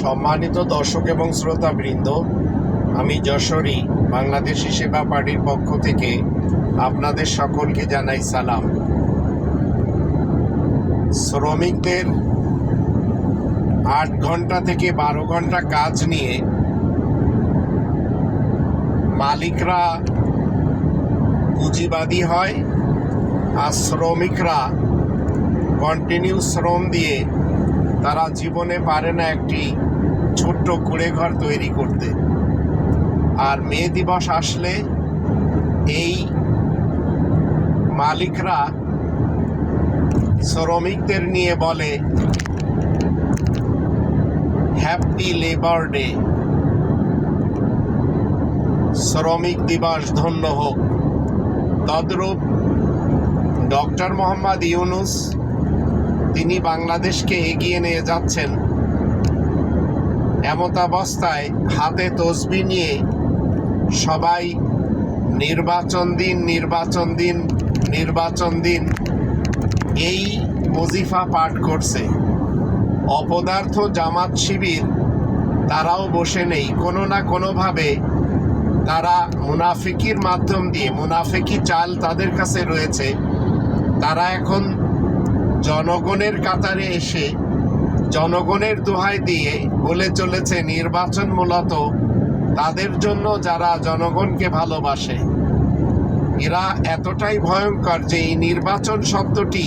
সম্মানিত দর্শক এবং শ্রোতাবৃন্দ, আমি যশোরী, বাংলাদেশি সেবা পার্টির পক্ষ থেকে আপনাদের সকলকে জানাই সালাম। শ্রমিকদের আট ঘণ্টা থেকে বারো ঘণ্টা কাজ নিয়ে মালিকরা পুঁজিবাদী হয় আর শ্রমিকরা কন্টিনিউ শ্রম দিয়ে তারা জীবনে পারে না একটি ছোট্ট কুড়ে ঘর তৈরি করতে। আর মে দিবস আসলে এই মালিকরা শ্রমিকদের নিয়ে বলে হ্যাপি লেবার ডে শ্রমিক দিবস ধন্য হোক। তদ্রূপ ডক্টর মোহাম্মদ ইউনুস তিনি বাংলাদেশকে এগিয়ে নিয়ে যাচ্ছেন। এমতাবস্থায় হাতে তসবি নিয়ে সবাই নির্বাচন দিন নির্বাচন দিন নির্বাচন দিন এই ওজিফা পাঠ করছে। অপদার্থ জামাত শিবির তারাও বসে নেই। কোনো না কোনোভাবে তারা মুনাফিকির মাধ্যম দিয়ে, মুনাফিকি চাল তাদের কাছে রয়েছে। তারা এখন জনগণের কাতারে এসে জনগণের দোহাই দিয়ে বলে চলেছে নির্বাচন মূলত তাদের জন্য যারা জনগণকে ভালোবাসে। এরা এতটাই ভয়ঙ্কর যে এই নির্বাচন শব্দটি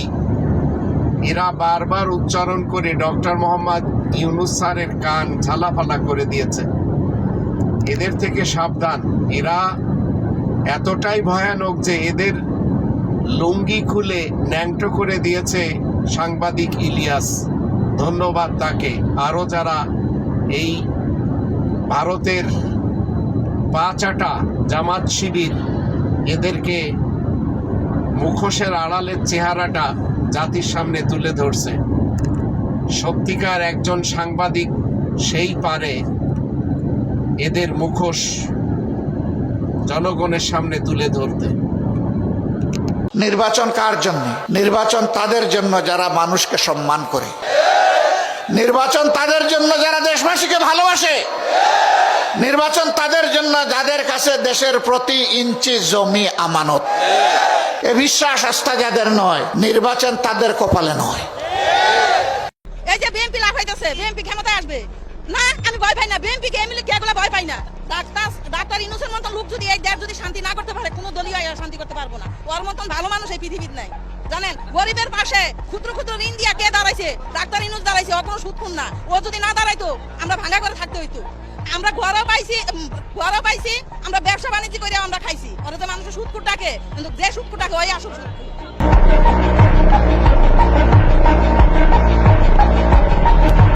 এরা বারবার উচ্চারণ করে ডক্টর মোহাম্মদ ইউনুস স্যারের কান ঝালাফালা করে দিয়েছে। এদের থেকে সাবধান। এরা এতটাই ভয়ানক যে এদের লুঙ্গি খুলে ন্যাংটো করে দিয়েছে সাংবাদিক ইলিয়াস। ধন্যবাদ তাকে। আরও যারা এই ভারতের পাঁচাটা জামাত শিবির, এদেরকে মুখোশের আড়ালের চেহারাটা জাতির সামনে তুলে ধরছে। সত্যিকার একজন সাংবাদিক সেই পারে এদের মুখোশ জনগণের সামনে তুলে ধরতে। নির্বাচন কার জন্য? নির্বাচন তাদের জন্য যারা মানুষকে সম্মান করে। নির্বাচন তাদের জন্য যারা দেশবাসীকে ভালোবাসে। নির্বাচন তাদের জন্য যাদের কাছে দেশের প্রতি ইঞ্চি জমি আমানত। এ বিশ্বাস আস্থা যাদের নয়, নির্বাচন তাদের কপালে নয়। এই যে বিএনপি লাভ হইতেছে, বিএনপি ক্ষমতায় আসবে। না, আমি ভয় পাই না, বিএনপি কে এমএলএ কে ভয় পাই না। ডাক্তার ডাক্তার ইনুসের মতন লোক যদি এই দেশ যদি শান্তি না কোনো এরা করতে পারব না। ওর মতন ভালো মানুষ এই পৃথিবীর নাই। জানেন, গরিবের পাশে ক্ষুদ্র ক্ষুদ্র ঋণ দিয়া কে দাঁড়াইছে? ডাক্তার ইনুজ দাঁড়াইছে ও কোনো সুদ না। ও যদি না দাঁড়াইতো, আমরা ভাঙা করে থাকতে হইতো। আমরা ঘরও পাইছি ঘরও পাইছি, আমরা ব্যবসা বাণিজ্য করে আমরা খাইছি। তো মানুষের সুদ ডাকে, কিন্তু যে সুদকুর ডাকে, ওই আসল সুদকুর